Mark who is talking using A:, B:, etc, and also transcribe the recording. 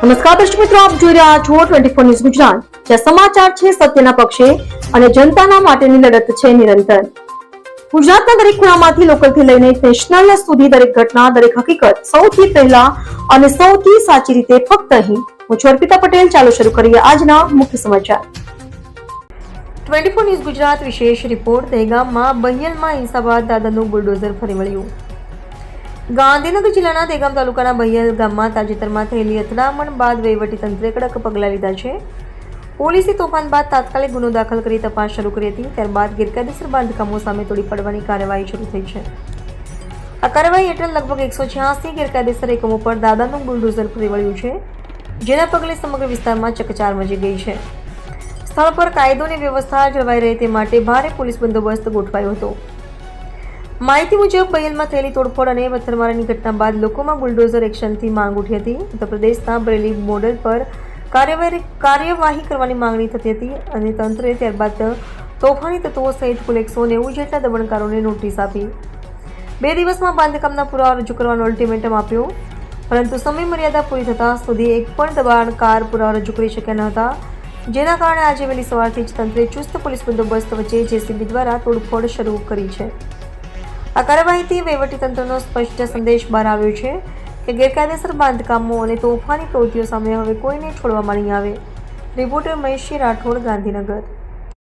A: નમસ્કાર દર્શક મિત્રો, આપ જોઈ રહ્યા છો ટ્વેન્ટી ફોર ન્યૂઝ ગુજરાત જ્યાં સમાચાર છે સત્યના પક્ષે અને જનતાના માટેની લડત છે નિરંતર. ગુજરાતના દરેક ખૂણામાંથી લોકલથી લઈને નેશનલ સુધી દરેક ઘટના, દરેક હકીકત સૌથી પહેલા અને સૌથી સાચી રીતે ફક્ત અહીં. હું છું અર્પિતા પટેલ, ચાલો શરૂ કરીએ આજના મુખ્ય સમાચાર. ટ્વેન્ટી ફોર ન્યૂઝ ગુજરાત વિશેષ રિપોર્ટ દહેગામમાં બહિયલમાં હિંસા બાદ દાદાનું બુલડોઝર ફરી વળ્યું. ગાંધીનગર જિલ્લાના દેગામ તાલુકાના બહિયલ ગામમાં તાજેતરમાં થયેલી અથડામણ બાદ વહીવટીતંત્રે કડક પગલાં લીધા છે. પોલીસે તોફાન બાદ તાત્કાલિક ગુનો દાખલ કરી તપાસ શરૂ કરી હતી. ત્યારબાદ ગેરકાયદેસર બાંધકામો સામે તોડી પાડવાની કાર્યવાહી શરૂ થઈ છે. આ કાર્યવાહી હેઠળ લગભગ એકસો છ્યાસી ગેરકાયદેસર એકમો પર દાદાનું બુલડોઝર ફરી વળ્યું છે, જેના પગલે સમગ્ર વિસ્તારમાં ચકચાર મચી ગઈ છે. સ્થળ પર કાયદોની વ્યવસ્થા જળવાઈ રહે તે માટે ભારે પોલીસ બંદોબસ્ત ગોઠવાયો હતો. માહિતી મુજબ બહેલમાં થયેલી તોડફોડ અને પથ્થરમારાની ઘટના બાદ લોકોમાં બુલડોઝર એક્શનથી માંગ ઉઠી હતી. ઉત્તરપ્રદેશના બરેલી મોડલ પર કાર્યવાહી કાર્યવાહી કરવાની માંગણી થતી હતી અને તંત્રએ ત્યારબાદ તોફાની તત્વો સહિત કુલ એકસો નેવું જેટલા દમણકારોને નોટિસ આપી. બે દિવસમાં બાંધકામના પુરાવા રજૂ કરવાનો અલ્ટિમેટમ આપ્યો. પરંતુ સમય મર્યાદા પૂરી થતાં સુધી એક પણ દબાણકાર પુરાવા રજૂ કરી શક્યા ન હતા. જેના કારણે આજે વહેલી સવારથી જ તંત્રે ચુસ્ત પોલીસ બંદોબસ્ત વચ્ચે જેસીબી દ્વારા તોડફોડ શરૂ કરી છે. આ કાર્યવાહીથી વહીવટીતંત્રનો સ્પષ્ટ સંદેશ બહાર આવ્યો છે કે ગેરકાયદેસર બાંધકામો અને તોફાની પ્રવૃત્તિઓ સામે હવે કોઈને છોડવામાં નહીં આવે. રિપોર્ટર મહેશી રાઠોડ, ગાંધીનગર.